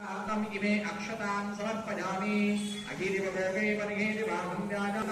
अहम् इमे अक्षतान् समर्पयामि अहिरिव भोगे वर्गेति वाहुन्द्यानादूर्णम्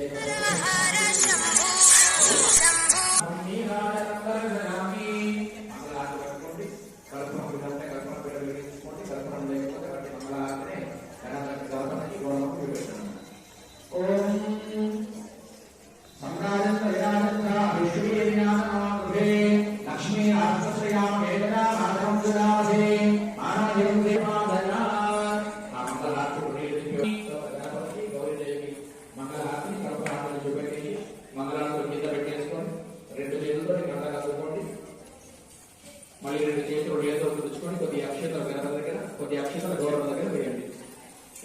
Yeah. కొద్ది అక్షతల గౌరవం దగ్గర వేయండి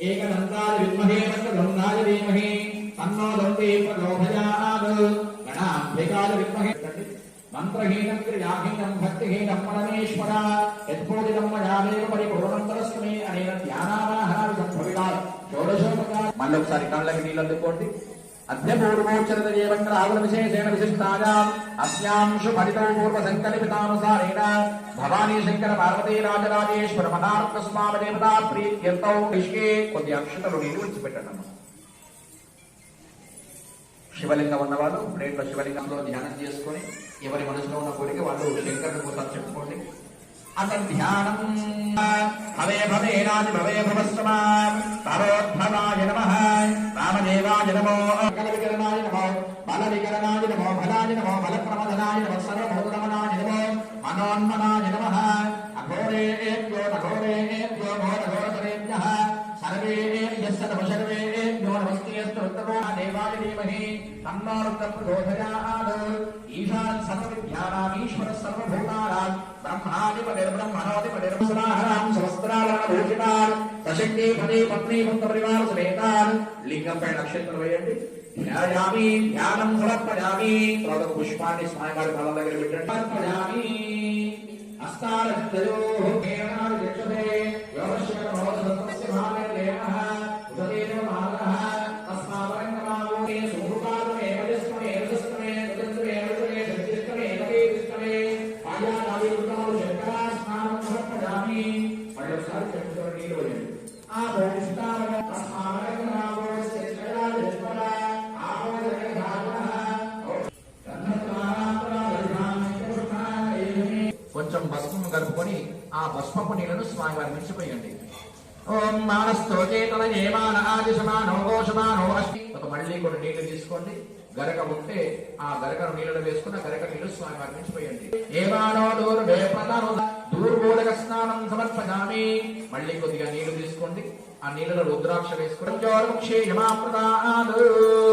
ఏకదంతాయ విద్మహే వక్రతుండాయ ధీమహి తన్నో దంతే ప్రచోదయాత్ గణాంబికాయ విద్మహే మంత్రహీనం క్రియాహీనం భక్తిహీనం పరమేశ్వర। యత్పూజితం మయాదేవ పరిపూర్ణం తరస్మే అనేన ధ్యానావాహనాలు సంభవితాయ। షోడశోపకార మళ్ళీ ఒకసారి కళ్ళకి నీళ్ళు అందుకోండి. అద్యపూర్వోచ్చరిత జీవంగా ఆవుల భవానీ రాజరాజేశ్వర మహారత్న కొద్ది అక్షతలు నీళ్ళు విడిచిపెట్టండి శివలింగం ఉన్నవాళ్ళు ప్లేట్లో శివలింగంలో ధ్యానం చేసుకొని ఎవరి మనసులో ఉన్న కోరిక వాళ్ళు శంకరుని కోసం చెప్పుకోండి. అతన్ ధ్యానం భవేనాది భవే భవస్వమా భవోద్భవాయ నమః. రామదేవాయ నమో. కలవికరణాయ నమో బలవికరణాయ నమో బలాయ నమో బలప్రమదనాయ నమో సర్వభూతరమణాయ నమో మనోన్మనాయ నమ. అఘోరేభ్యో నఘోరేభ్యో ఘోరఘోరతరేభ్యः సర్వేభ్యः సర్వసర్వేభ్యో నమస్తేస్తు ఉత్తమో దేవాయ ధీమహి. తన్నో రుద్ర ప్రచోదయాత్ ఈశాన్ సర్వవిద్యానామీశ్వర సర్వభూతానాం. బ్రహ్మాధిపతిర్బ్రహ్మణోధిపతిర్మసనాహరాం సహస్రాలభూషితాన్ పదే పత్ని భక్త పరివార సమేతాన్ లింగం పై నక్షత్రం వేయండి. ధ్యాయామి ధ్యానం సమర్పయామి. తర్వాత పుష్పాన్ని స్వామివారి పాదాల దగ్గర పెట్టండి. సమర్పయామి. హస్తారో కేవనాలు చక్షతే యోగశిఖర భవతస్య భావే కొంచెం భస్మం కలుపుకొని ఆ భస్మపు నీళ్ళను స్వామివారి మించిపోయండి. ఓం మానస్తో చేతన ఏమాన అష్టి ఒక మళ్ళీ కొన్ని నీళ్ళు తీసుకోండి. గరక ఉంటే ఆ గరకను నీళ్ళలో వేసుకున్న గరక నీళ్ళు స్వామివారి మించిపోయండి. ఏమానో దూరు దూర్గోలక సమర్పయామి. మళ్ళీ కొద్దిగా నీళ్ళు తీసుకోండి. ఆ నీళ్ళలో రుద్రాక్ష వేసుకోవడం జోర్ముక్షే యమాప్రదాదు పుష్పభూతాగత